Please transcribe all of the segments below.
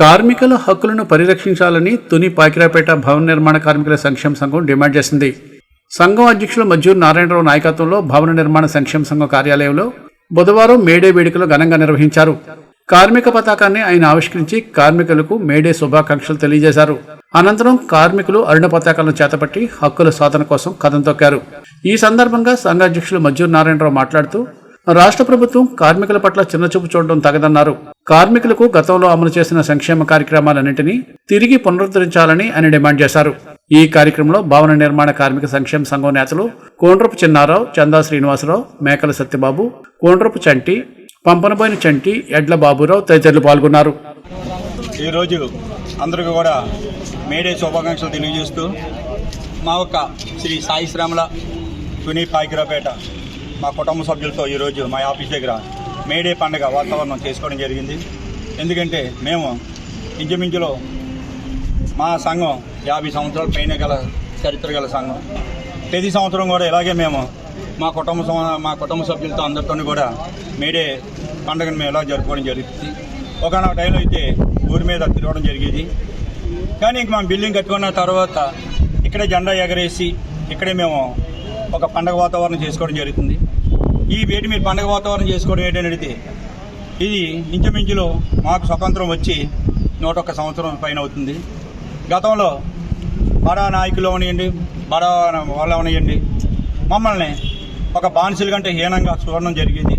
కార్మికుల హక్కులను పరిరక్షించాలని తుని పాకిరాపేట భవన నిర్మాణ కార్మికుల సంక్షేమ సంఘం డిమాండ్ చేసింది. సంఘం అధ్యక్షులు మజ్జూర్ నారాయణరావు నాయకత్వంలో భవన నిర్మాణ సంక్షేమ సంఘం కార్యాలయంలో బుధవారం మేడే వేడుకలు ఘనంగా నిర్వహించారు. కార్మిక పతాకాన్ని ఆయన ఆవిష్కరించి కార్మికులకు మేడే శుభాకాంక్షలు తెలియజేశారు. అనంతరం కార్మికులు అరుణ పతాకాలను చేతపట్టి హక్కుల సాధన కోసం కథం తొక్కారు. ఈ సందర్భంగా సంఘ అధ్యక్షులు మజ్జూర్ నారాయణరావు మాట్లాడుతూ రాష్ట్ర ప్రభుత్వం కార్మికుల పట్ల చిన్నచూపు చూడడం తగదన్నారు. కార్మికులకు గతంలో అమలు చేసిన సంక్షేమ కార్యక్రమాలన్నింటినీ తిరిగి పునరుద్ధరించాలని ఆయన డిమాండ్ చేశారు. ఈ కార్యక్రమంలో భవన నిర్మాణ కార్మిక సంక్షేమ సంఘం నేతలు కోండ్రపు చిన్నారావు చందా శ్రీనివాసరావు మేకల సత్యబాబు కోండ్రపు చంటి పంపనబోయిన చంటి ఎడ్ల బాబురావు తదితరులు పాల్గొన్నారు. ఈరోజు అందరికీ కూడా మేడే శుభాకాంక్షలు తెలియజేస్తూ మా యొక్క శ్రీ సాయి శ్రామల సునీ పాయికిరాపేట మా కుటుంబ సభ్యులతో ఈరోజు మా ఆఫీస్ దగ్గర మేడే పండుగ వాతావరణం చేసుకోవడం జరిగింది. ఎందుకంటే మేము ఇంచుమించులో మా సంఘం యాభై సంవత్సరాల పైన గల చరిత్ర గల సంఘం. ప్రతి సంవత్సరం కూడా ఇలాగే మేము మా కుటుంబ మా కుటుంబ సభ్యులతో అందరితో కూడా మేడే పండుగను మేము ఇలా జరుపుకోవడం జరుగుతుంది ఒకనొక టైంలో అయితే ఊరి మీద తిరగడం జరిగేది. కానీ ఇంక మేము బిల్డింగ్ కట్టుకున్న తర్వాత ఇక్కడే జెండా ఎగరేసి ఇక్కడే మేము ఒక పండగ వాతావరణం చేసుకోవడం జరుగుతుంది. ఈ వేటి మీరు పండగ వాతావరణం చేసుకోవడం ఏంటంటే ఇది ఇంచుమించులో మాకు స్వతంత్రం వచ్చి నూట ఒక్క సంవత్సరం పైన అవుతుంది. గతంలో బడా నాయకులు అవనియండి బడా వాళ్ళు అవనియండి మమ్మల్ని ఒక బానిసల కంటే హీనంగా చూడడం జరిగేది.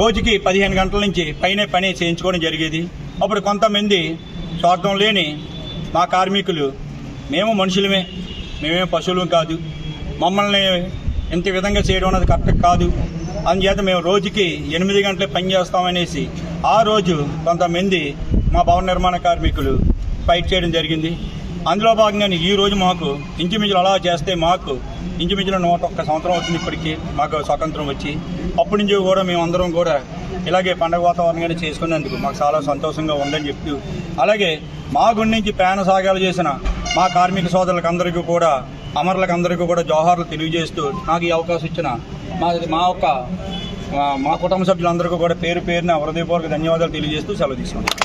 రోజుకి పదిహేను గంటల నుంచి పైనే పని చేయించుకోవడం జరిగేది. అప్పుడు కొంతమంది స్వార్థం లేని మా కార్మికులు మేము మనుషులమే మేమేం పశువులం కాదు. మమ్మల్ని ఇంత విధంగా చేయడం అనేది కరెక్ట్ కాదు. అందుచేత మేము రోజుకి ఎనిమిది గంటలు పనిచేస్తామనేసి ఆ రోజు కొంతమంది మా భవన నిర్మాణ కార్మికులు ఫైట్ చేయడం జరిగింది. అందులో భాగంగానే ఈ రోజు మాకు ఇంచుమించులు అలా చేస్తే మాకు ఇంచుమించులు నూట ఒక్క సంవత్సరం అవుతుంది ఇప్పటికీ మాకు స్వాతంత్రం వచ్చి. అప్పటి నుంచి కూడా మేము అందరం కూడా ఇలాగే పండగ వాతావరణంగానే చేసుకునేందుకు మాకు చాలా సంతోషంగా ఉందని చెప్తూ. అలాగే మా గుడి నుంచి ప్రయాణ సాగాలు చేసిన మా కార్మిక సోదరులకు అందరికీ కూడా అమరులకు అందరికీ కూడా జోహార్లు తెలియజేస్తూ నాకు ఈ అవకాశం ఇచ్చిన మా మా యొక్క మా- కుటుంబ సభ్యులందరికీ కూడా పేరు పేరున హృదయపూర్వక ధన్యవాదాలు తెలియజేస్తూ సెలవు తీసుకున్నాను